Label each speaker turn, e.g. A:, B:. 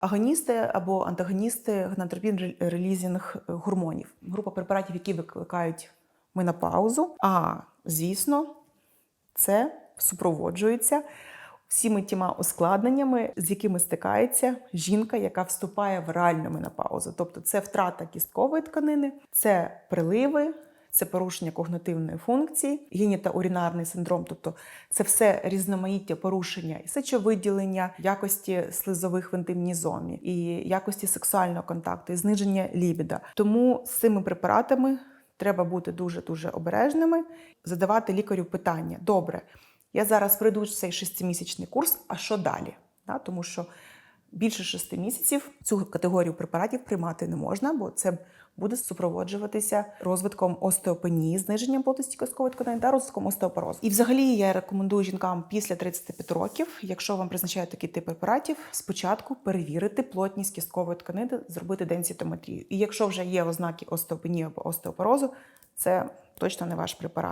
A: Агоністи або антагоністи гонадотропін релізінг гормонів. Група препаратів, які викликають менопаузу. А звісно, це супроводжується всіми тіма ускладненнями, з якими стикається жінка, яка вступає в реальну менопаузу. Тобто це втрата кісткової тканини, це приливи. Це порушення когнитивної функції, генітоурінарний синдром, тобто це все різноманіття порушення і сечовиділення, якості слизових в інтимній зоні, і якості сексуального контакту, і зниження лібіда. Тому з цими препаратами треба бути дуже дуже обережними, задавати лікарю питання: добре, я зараз пройду цей шестимісячний курс, а що далі? Да, тому що більше шести місяців цю категорію препаратів приймати не можна, бо це буде супроводжуватися розвитком остеопенії, зниженням плотності кісткової тканини та розвитком остеопорозу. І взагалі я рекомендую жінкам після 35 років, якщо вам призначають такий тип препаратів, спочатку перевірити плотність кісткової тканини, зробити денситометрію. І якщо вже є ознаки остеопенії або остеопорозу, це точно не ваш препарат.